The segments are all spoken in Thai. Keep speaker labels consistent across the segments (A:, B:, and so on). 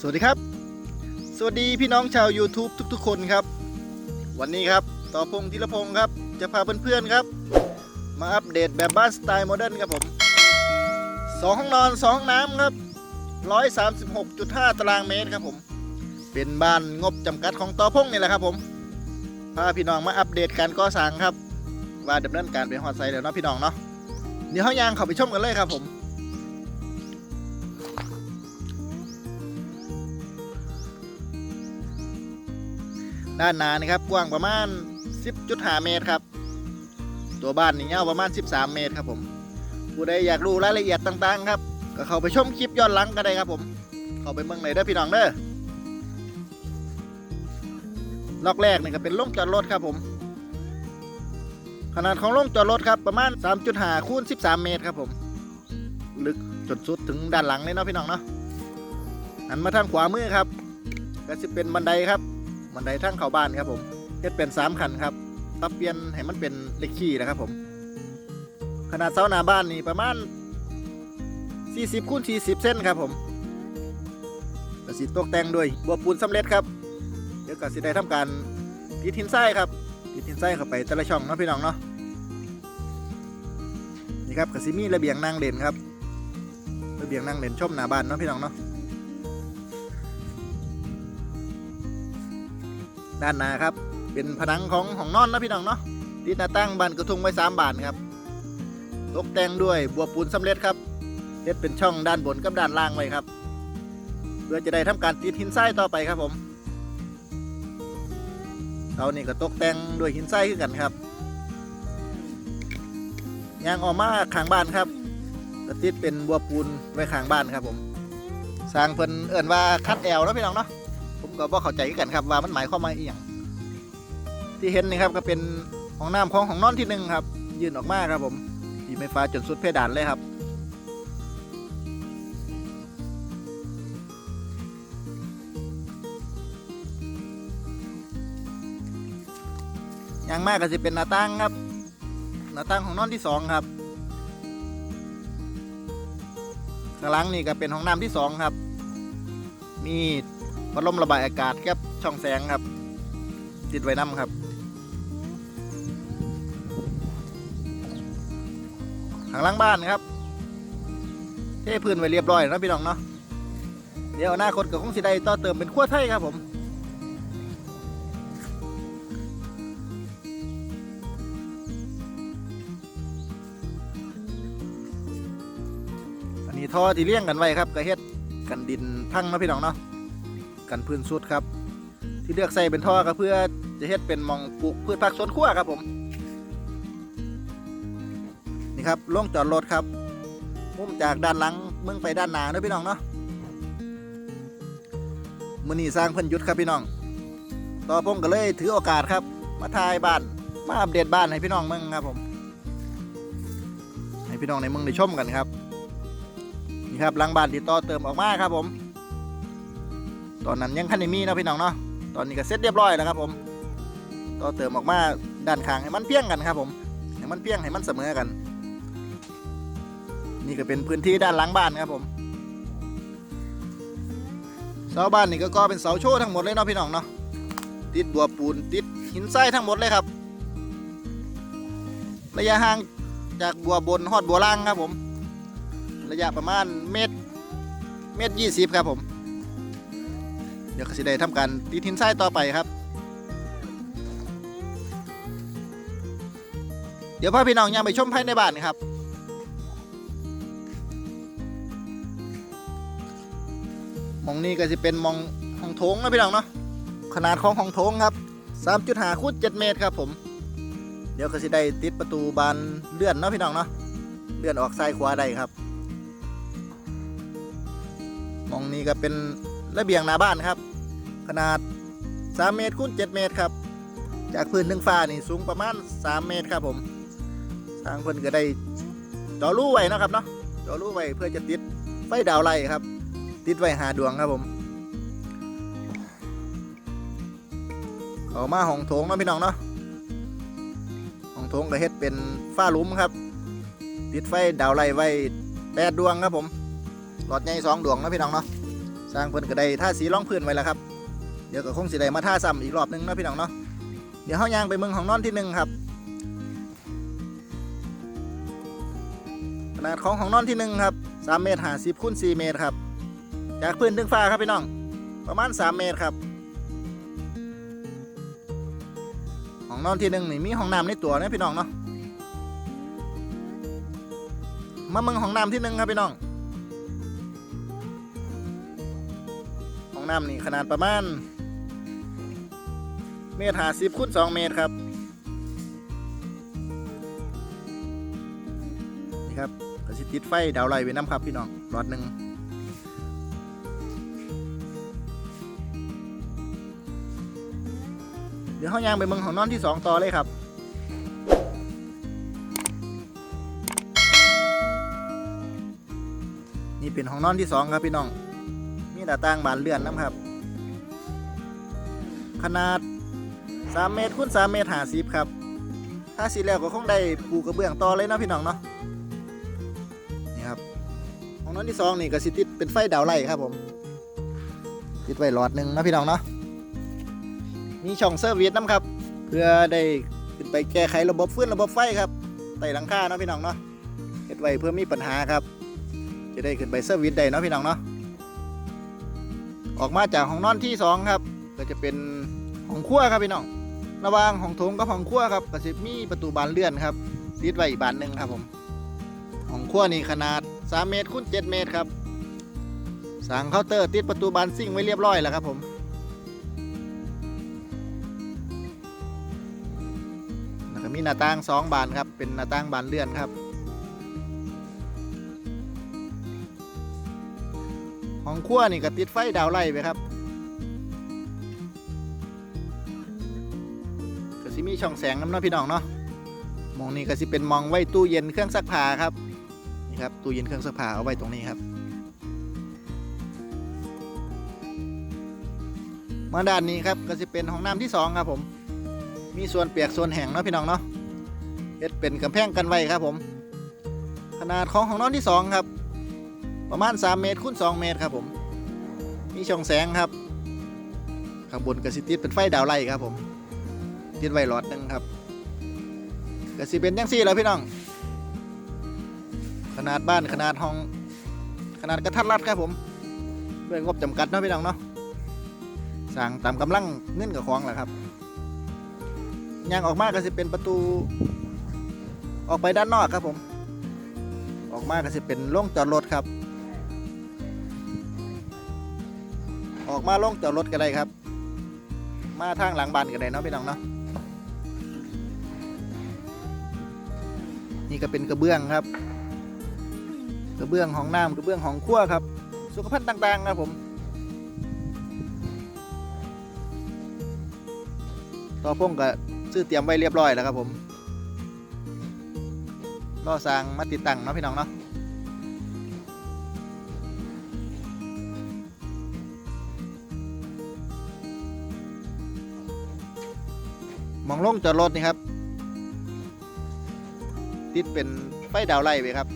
A: สวัสดีครับ สวัสดีพี่น้องชาว YouTube ทุกๆ คนครับ วันนี้ครับต่อพงษ์ธีรพงศ์ครับ จะพาเพื่อนๆครับ มาอัปเดตแบบบ้านสไตล์โมเดิร์นครับผมสองห้องนอนสองห้องน้ำครับ136.5 ตารางเมตรครับผม เป็นบ้านงบจำกัดของต่อพงษ์นี่แหละครับผมพาพี่น้องมาอัปเดตการก่อสร้างครับ ว่าดำเนินการเป็นฮอดไซด์แล้วเนาะพี่น้องเนาะเดี๋ยวเขายางเข้าไปชมกันเลยครับผม ด้านหน้านี่ครับกว้างประมาณ 10.5 เมตรครับ ตัวบ้านนี่ยาวประมาณ 13 เมตรครับผมผู้ใดอยากรู้รายละเอียดต่างๆ ครับ ก็เข้าไปชมคลิปย้อนหลังกันได้ครับผม เข้าไปเมืองไหนเด้อพี่น้องเด้อล็อกแรกนี่ก็เป็นล่งจอดรถครับผม ขนาดของล่งจอดรถครับประมาณ 3.5คูณ13 เมตรครับผม ลึกจนสุดถึงด้านหลังเลยเนาะพี่น้องเนาะหันมาทางขวามือครับ ก็จะเป็นบันไดครับ บันไดทางเข้าบ้านครับผมเฮ็ดเป็นสามขันครับปรับเปลี่ยนให้มันเป็นเลขขี้นะครับผม ขนาดเสาหน้าบ้านนี่ประมาณ 40คูณ40 เส้นครับผมกสิตกแต่งด้วยบัวปูนสำเร็จครับ เดี๋ยวก็สิได้ทำการติดหินทรายครับติดหินทรายเข้าไปแต่ละช่องเนาะพี่น้องเนาะนี่ครับกสิมีระเบียงนั่งเล่นครับระเบียงนั่งเล่นชมหน้าบ้านเนาะพี่น้องเนาะ ด้านหน้าครับ เป็นผนังของห้องนอนนะพี่น้องเนาะติดหน้าตั้งบานกระทุงไว้สามบานครับ ตกแต่งด้วยบัวปูนสำเร็จครับเฮ็ดเป็นช่องด้านบนกับด้านล่างไว้ครับ เพื่อจะได้ทำการติดหินทรายต่อไปครับผมเสานี่ก็ตกแต่งด้วยหินทรายขึ้นกันครับยางออกมาข้างบ้านครับก็ติดเป็นบัวปูนไว้ข้างบ้านครับผม สร้างเพิ่นเอิ่นว่าคัดแอลเนาะพี่น้องเนาะ ก็บ่เข้าใจกันครับว่ามันหมายความว่าอีหยังที่เห็นนี่ครับก็เป็นห้องน้ำของห้องนอนที่หนึ่งครับ ยื่นออกมาครับผมตีไฟฟ้าจนสุดเพดานเลยครับอย่างมากก็จะเป็นหน้าต่างครับ หน้าต่างของนอนที่สองครับข้างหลังนี่ก็เป็นห้องน้ำที่สองครับ มี พัดลมระบายอากาศครับช่องแสงครับ ติดไว้น้ำครับ ข้างล่างบ้านครับ เทพื้นไว้เรียบร้อยนะพี่น้องเนาะเดี๋ยวอนาคตก็คงสิได้ต่อเติมเป็นขั้วไทยครับผมอันนี้ท่อที่เลี้ยงกันไว้ครับก็เฮ็ดกันดินพังนะพี่น้องเนาะ กันพื้นสุดครับ ที่เลือกใส่เป็นท่อก็เพื่อจะเฮ็ดเป็นมองปลูกพืชผักสวนครัวครับผม นี่ครับล่งจอดรถครับ มุมจากด้านหลังเมืองไปด้านหน้าเนาะพี่น้องเนาะมือนี้สร้างเพิ่นยุดครับพี่น้อง ต่อพงก็เลยถือโอกาสครับ มาถ่ายบ้าน มาอัปเดตบ้านให้พี่น้องเมืองครับผม ให้พี่น้องในเมืองได้ชมกันครับ นี่ครับหลังบ้านที่ต่อเติมออกมาครับผม ตอนนั้นยังคันมีเนาะพี่น้องเนาะตอนนี้ก็เสร็จเรียบร้อยแล้วครับผมต่อเติมออกมาด้านข้างให้มันเพียงกันครับผมให้มันเพียงให้มันเสมอกัน นี่ก็เป็นพื้นที่ด้านหลังบ้านครับผมเสาบ้านนี่ก็ก่อเป็นเสาโชว์ทั้งหมดเลยเนาะพี่น้องเนาะติดบัวปูนติดหินทรายทั้งหมดเลยครับ ระยะห่างจากบัวบนฮอดบัวล่างครับผม ระยะประมาณเมตรเมตรยี่สิบครับผม เดี๋ยวก็สิได้ทำการตีทินทรายต่อไปครับ เดี๋ยวพาพี่น้องยังไปชมภายในบ้านครับมองนี้ก็จะเป็นมองห้องโถงนะพี่น้องเนาะขนาดของห้องโถงครับ3.5คูณ7เมตรครับผม เดี๋ยวก็สิได้ติดประตูบานเลื่อนเนาะพี่น้องเนาะเลื่อนออกซ้ายขวาได้ครับมองนี้ก็เป็นระเบียงหน้าบ้านครับ ขนาด 3 เมตรคูณ7เมตรครับ จากพื้นถึงฟ้านี่สูงประมาณ 3 เมตรครับผมทางเพิ่นก็ได้จาะรูไว้นะครับเนาะจาะรูไว้เพื่อจะติดไฟดาวไล่ครับ ติดไว้หาดวงครับผมเขามาห้องโถงนะพี่น้องเนาะห้องโถงก็เฮ็ดเป็นฝ้าหลุมครับ ติดไฟดาวไล่ไว้แปดดวงครับผมหลอดใหญ่สองดวงนะพี่น้องเนาะสร้างเพิ่นก็ได้ท่าสีรองพื้นไว้แล้วครับ เดี๋ยวก็คงสิได้มาท่าซ้ำอีกรอบหนึงเนาะพี่น้องเนาะเดี๋ยวเฮายางไปเมืองของนอนที่หนึ่งครับขนาดของของนอนที่หนึ่งครับ3เมตร50คูณ4เมตรครับ จากพื้นถึงฟ้าครับพี่น้อง ประมาณ3เมตรครับห้องนอนที่หนึ่งนี่มีห้องน้ำในตัวนะพี่น้องเนาะมาเมืองห้องน้ำที่หนึ่งครับพี่น้องห้องน้ำนี่ขนาดประมาณ เมตรหาสิบคูณสองเมตรครับนี่ครับกระสิติดไฟดาวไลไว้น้ำครับพี่น้องหลอดหนึ่งเดี๋ยวเขายางไปเมืองของนอนที่สองต่อเลยครับนี่เป็นห้องนอนที่สองครับพี่น้อง มีหน้าต่างบานเลื่อนนะครับ ขนาด 3 เมตรคูณ3เมตร50ครับถ้าสีแล้วก็คงได้ปูกระเบื้องต่อเลยเนาะพี่น้องเนาะนี่ครับห้องนอนที่สองนี่ก็สิติดเป็นไฟดาวไล่ครับผม ติดไว้หลอดหนึ่งนะพี่น้องเนาะมีช่องเซอร์วิสน้ำครับ เพื่อได้ขึ้นไปแก้ไขระบบฟื้นระบบไฟครับไต่หลังคาเนาะพี่น้องเนาะเฮ็ดไว้เพื่อมีปัญหาครับ จะได้ขึ้นไปเซอร์วิสได้เนาะพี่น้องเนาะออกมาจากห้องนอนที่สองครับ ก็จะเป็นห้องครัวครับพี่น้อง ระหว่างห้องโถงกับห้องครัวครับก็จะมีประตูบานเลื่อนครับติดไว้อีกบานหนึ่งครับผมห้องครัวนี่ขนาด 3 เมตรคูณ7เมตรครับสั่งเคาน์เตอร์ติดประตูบานซิ่งไว้เรียบร้อยแล้วครับผมแล้วก็มีหน้าต่างสองบานครับ เป็นหน้าต่างบานเลื่อนครับ ห้องครัวนี่ก็ติดไฟดาวไล่ไปครับ ช่องแสงน้ำเนาะพี่น้องเนาะมองนี้ก็สิเป็นมองไว้ตู้เย็นเครื่องซักผ้าครับนี่ครับตู้เย็นเครื่องซักผ้าเอาไว้ตรงนี้ครับ มาด้านนี้ครับก็จะเป็นห้องน้ำที่สองครับผม มีส่วนเปียกส่วนแห้งเนาะพี่น้องเนาะเฮ็ดเป็นกำแพงกันไว้ครับผม ขนาดของห้องนอนที่สองครับ ประมาณ 3 เมตรคูณ2เมตรครับผม มีช่องแสงครับข้างบนกระสิติดเป็นไฟดาวไล่ครับผม ติดไว้หลอดนึงครับกระสิเป็นยังซี่แล้วพี่น้อง ขนาดบ้านขนาดห้อง ขนาดกระทัดรัดครับผมด้วยงบจำกัดเนาะพี่น้องเนาะสั่งตามกำลังเงินกับของแหละครับย่างออกมาก็จะเป็นประตู ออกไปด้านนอกครับผม ออกมาก็จะเป็นโล่งจอดรถครับ ออกมาโล่งจอดรถก็ได้ครับ มาทางหลังบ้านก็ได้เนาะพี่น้องเนาะ นี่ก็เป็นกระเบื้องครับ กระเบื้องของน้ำกระเบื้องของขั้วครับ สุขภัณฑ์ต่างๆครับผม ต่อพ่งก็ซื้อเตรียมไว้เรียบร้อยแล้วครับผมรอสร้างมาติดตั้งเนาะพี่น้องเนาะมองลงจอดรถนี่ครับ ติดเป็นไฟดาวไล่ไปครับ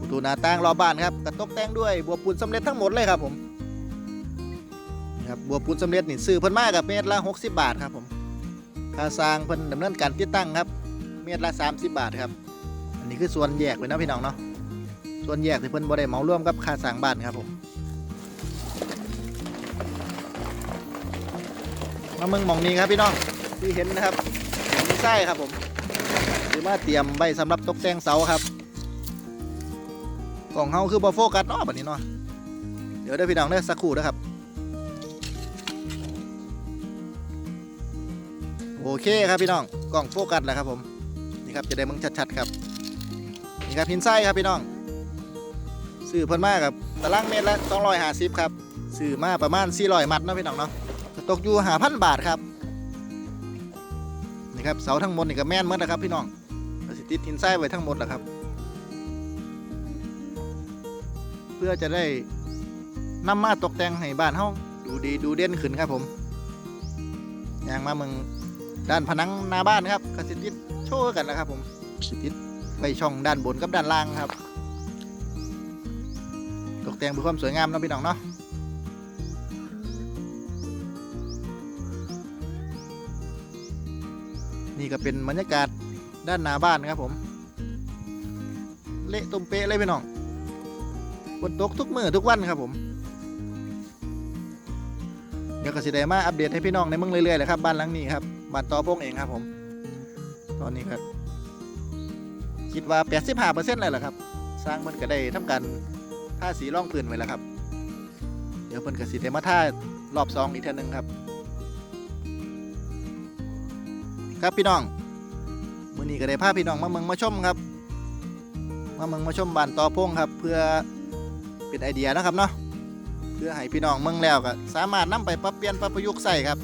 A: ประตูหน้าต่างรอบบ้านครับกระตกแต่งด้วยบัวปูนสำเร็จทั้งหมดเลยครับผมครับบัวปูนสำเร็จนี่ซื้อเพิ่นมากับเมตรละ60 บาทครับผมค่าสร้างเพิ่นดำเนินการติดตั้งครับเมตรละ 30 บาทครับ อันนี้คือส่วนแยกเลยนะพี่น้องเนาะส่วนแยกที่เพิ่นบ่ได้เหมาร่วมกับค่าสร้างบ้านครับผมมาเมืองหมองนี้ครับพี่น้องที่เห็นนะครับ ไส้ครับผมคือมาเตรียมใบสำหรับตกแต่งเสาครับกล่องเฮาคือบ่โฟกัสเนาะบัดนี้เนาะเดี๋ยวเด้พี่น้องเด้สักครู่นะครับ โอเคครับพี่น้องกล้องโฟกัสแล้วครับผมนี่ครับจะได้มึงชัดๆครับนี่ครับหินไส้ครับพี่น้องซื้อเพิ่นมากครับตารางเมตรละ250ครับซื้อมาประมาณ400มัดเนาะพี่น้องเนาะตกอยู่5,000บาทครับ ครับเสาทั้งหมดนี่ก็แม่นหมดนะครับพี่น้องก็สิติดหินไส้ไว้ทั้งหมดแหละครับ เพื่อจะได้นำมาตกแต่งให้บ้านเฮาดูดีดูเด่นขึ้นครับผมยางมาเมืองด้านผนังหน้าบ้านครับก็สิติดโชว์กันนะครับ ผมสิติดไว้ช่องด้านบนกับด้านล่างครับ ตกแต่งเพื่อความสวยงามนะพี่น้องเนาะ นี่ก็เป็นบรรยากาศด้านหน้าบ้านครับผม เละตุ่มเปะเลยพี่น้องฝนตกทุกมือทุกวันครับผม เดี๋ยวก็สิได้มาอัปเดตให้พี่น้องในเมืองเรื่อยๆเลยครับบ้านหลังนี้ครับบ้านต่อโป้งเองครับผม ตอนนี้ก็คิดว่า 85%เลยแหละครับ สร้างมันก็ได้ทำการท่าสีร่องปืนไว้แล้วครับ เดี๋ยวเพิ่นก็สิได้มาท่ารอบซองอีกเท่านึงครับ ครับพี่น้องมื้อนี้ก็ได้พาพี่น้องมาเมืองมาชมครับ มาเมืองมาชมบ้านต่อโป้งครับ เพื่อเป็นไอเดียนะครับเนาะเพื่อให้พี่น้องเมืองแล้วก็สามารถนำไปปรับเปลี่ยนปรับประยุกต์ใส่ครับ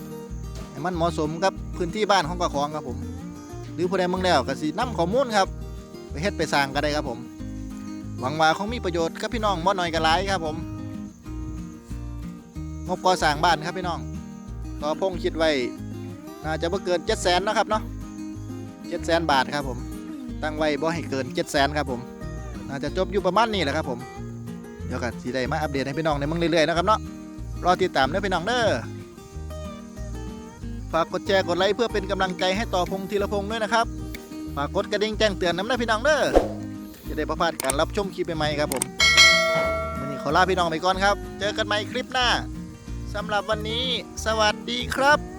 A: ให้มันเหมาะสมกับพื้นที่บ้านของกระของครับผม หรือผู้ใดเมืองแล้วก็สินำข้อมูลครับ ไปเฮ็ดไปสร้างก็ได้ครับผม หวังว่าคงมีประโยชน์กับพี่น้องบ่น้อยก็หลายครับผมงบก่อสร้างบ้านครับพี่น้องต่อพงคิดไว้ น่าจะบ่เกิน700,000เนะครับเนาะ700,000บาทครับผม ตั้งไว้บ่ให้เกิน700,000ครับผม น่าจะจบอยู่ประมาณนี้แหละครับผม เดี๋ยวก็สิได้มาอัปเดตให้พี่น้องในมืองเรื่อยๆนะครับเนาะ รอติดตามเด้อพี่น้องเด้อ ฝากกดแชร์กดไลค์เพื่อเป็นกำลังใจให้ต่อพงธีรพงศ์ด้วยนะครับ ฝากกดกระดิ่งแจ้งเตือนน้ำเด้อพี่น้องเด้อ จะได้ประพลาดการรับชมคลิปใหม่ๆครับผมวันนี้ขอลาพี่น้องไปก่อนครับ เจอกันใหม่คลิปหน้าสำหรับวันนี้ สวัสดีครับ